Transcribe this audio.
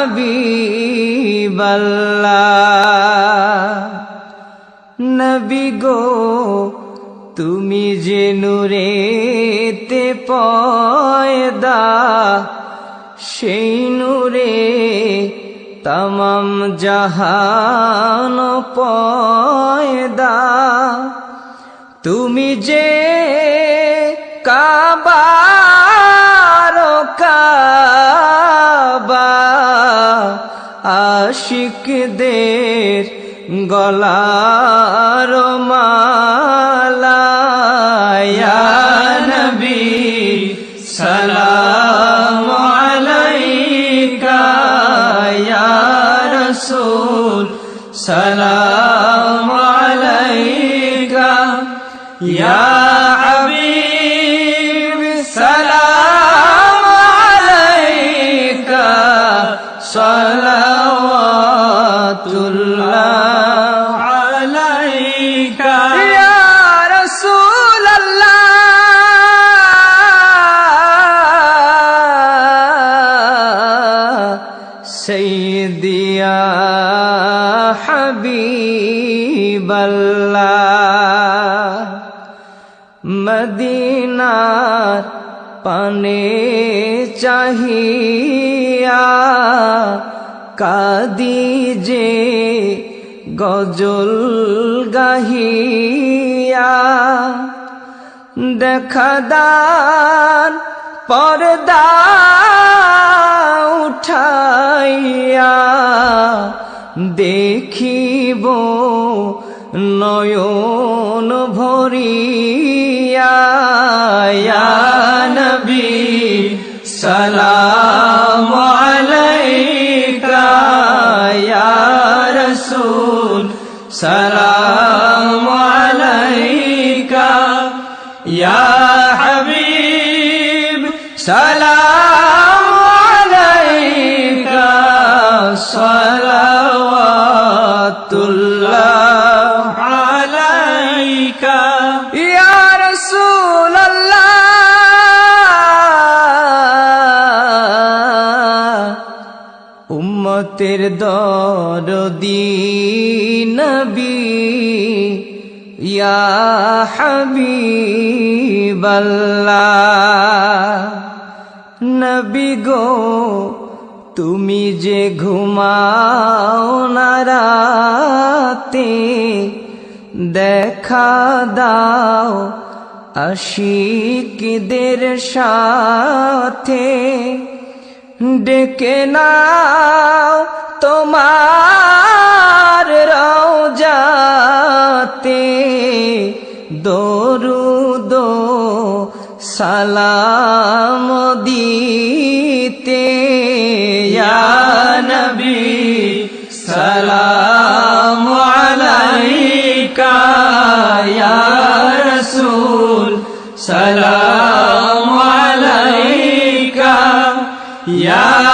হাবিবাল্লাহ। নবী গো, তুমি যে নূরেতে পয়দা, সেই নূরে তমাম জাহান পয়দা। তুমি যে কাবার আশিকদের গলার মালা নবী সালাম। ইয়া হাবিবাল্লাহ মদিনার পানে চাহিয়া কাদি যে গজল গাহিয়া দেখা দান পর্দা উঠাইয়া দেখিব নয়ন ভরিয়া। নবী সালাম আলাইকা। ইয়া রাসূল সালাম আলাইকা। ইয়া সালাম উম্মতের দরদি নবী, ইয়া হাবিবাল্লাহ। নবী গো, তুমি যে ঘুমাও না রাতে, দেখা দাও আশিকদের সাথে। ডেকে নাও তোমার রওজাতে। দরুদ সালাম দিতে। ইয়া নবী। আলাইকা ইয়া হাবিব সালাম